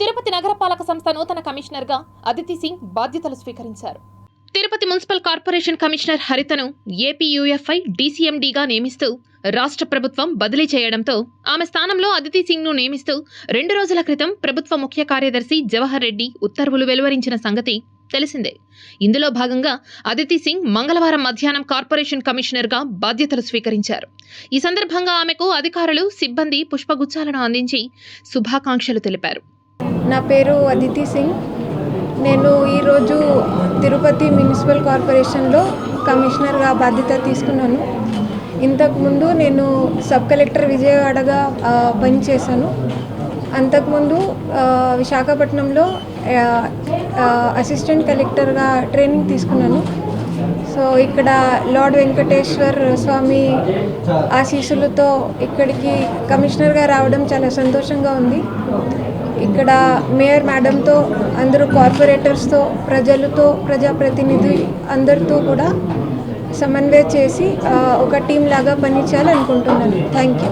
తిరుపతి నగరపాలక సంస్థ నూతన కమిషనర్గా అదితి సింగ్ బాధ్యతలు స్వీకరించారు. తిరుపతి మున్సిపల్ కార్పొరేషన్ కమిషనర్ హరితను ఏపీయూఎఫ్ఐ డీసీఎండీగా నియమిస్తూ రాష్ట్ర ప్రభుత్వం బదిలీ చేయడంతో ఆమె స్థానంలో అదితి సింగ్ను నియమిస్తూ రెండు రోజుల క్రితం ప్రభుత్వ ముఖ్య కార్యదర్శి జవహర్ రెడ్డి ఉత్తర్వులు వెలువరించిన సంగతి తెలిసిందే. ఇందులో భాగంగా అదితి సింగ్ మంగళవారం మధ్యాహ్నం కార్పొరేషన్ కమిషనర్గా బాధ్యతలు స్వీకరించారు. ఈ సందర్భంగా ఆమెకు అధికారులు సిబ్బంది పుష్పగుచ్చాలను అందించి శుభాకాంక్షలు తెలిపారు. నా పేరు అదితి సింగ్. నేను ఈరోజు తిరుపతి మున్సిపల్ కార్పొరేషన్లో కమిషనర్గా బాధ్యత తీసుకున్నాను. ఇంతకుముందు నేను సబ్ కలెక్టర్ విజయవాడగా పనిచేశాను అంతకుముందు విశాఖపట్నంలో అసిస్టెంట్ కలెక్టర్గా ట్రైనింగ్ తీసుకున్నాను. సో ఇక్కడ లార్డ్ వెంకటేశ్వర్ స్వామి ఆశీస్సులతో ఇక్కడికి కమిషనర్గా రావడం చాలా సంతోషంగా ఉంది. ఇక్కడ మేయర్ మేడంతో అందరూ కార్పొరేటర్స్తో ప్రజలతో ప్రజాప్రతినిధి అందరితో కూడా సమన్వయం చేసి ఒక టీం లాగా పనిచేయాలనుకుంటున్నాను. Thank you.